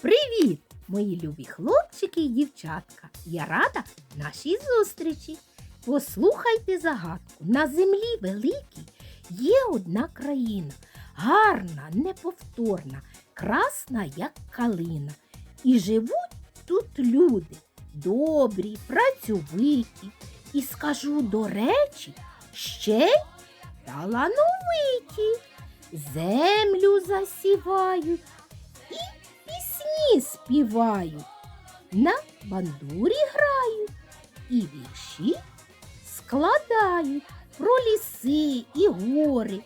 Привіт, мої любі хлопчики і дівчатка! Я рада нашій зустрічі. Послухайте загадку. На землі великій є одна країна, гарна, неповторна, красна, як калина. І живуть тут люди добрі, працьовиті. І скажу до речі, ще й талановиті. Землю засівають пісні співають, на бандурі грають і вірші складають про ліси і гори,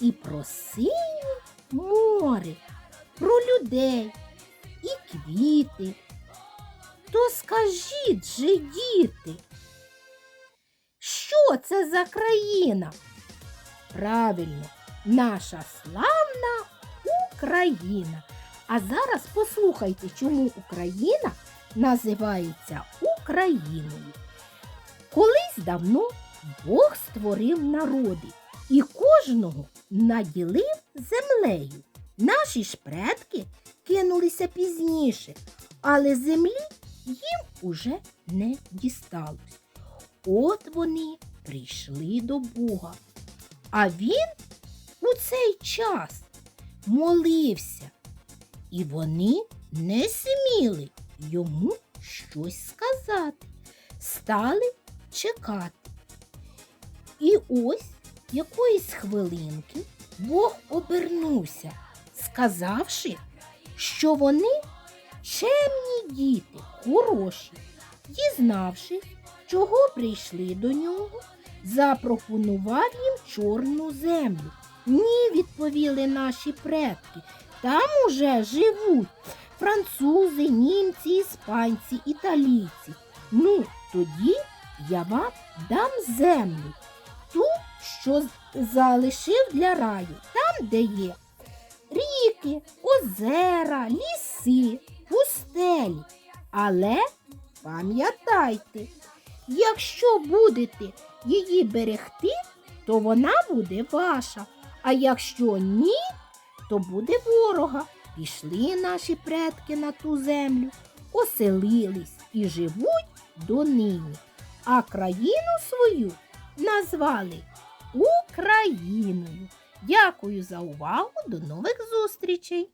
і про синє море, про людей і квіти. То скажіть же, діти, що це за країна? Правильно, наша славна Україна. А зараз послухайте, чому Україна називається Україною. Колись давно Бог створив народи і кожного наділив землею. Наші ж предки кинулися пізніше, але землі їм уже не дісталось. От вони прийшли до Бога. А він у цей час молився, і вони не сміли йому щось сказати, стали чекати. І ось якоїсь хвилинки Бог обернувся, сказавши, що вони чемні діти, хороші, дізнавшись, чого прийшли до нього, запропонував їм чорну землю. Ні, відповіли наші предки. Там уже живуть французи, німці, іспанці, італійці. Ну, тоді я вам дам землю, ту, що залишив для раю, там, де є ріки, озера, ліси, пустелі. Але пам'ятайте, якщо будете її берегти, то вона буде ваша. А якщо ні, то буде ворога. Пішли наші предки на ту землю, оселились і живуть донині. А країну свою назвали Україною. Дякую за увагу. До нових зустрічей!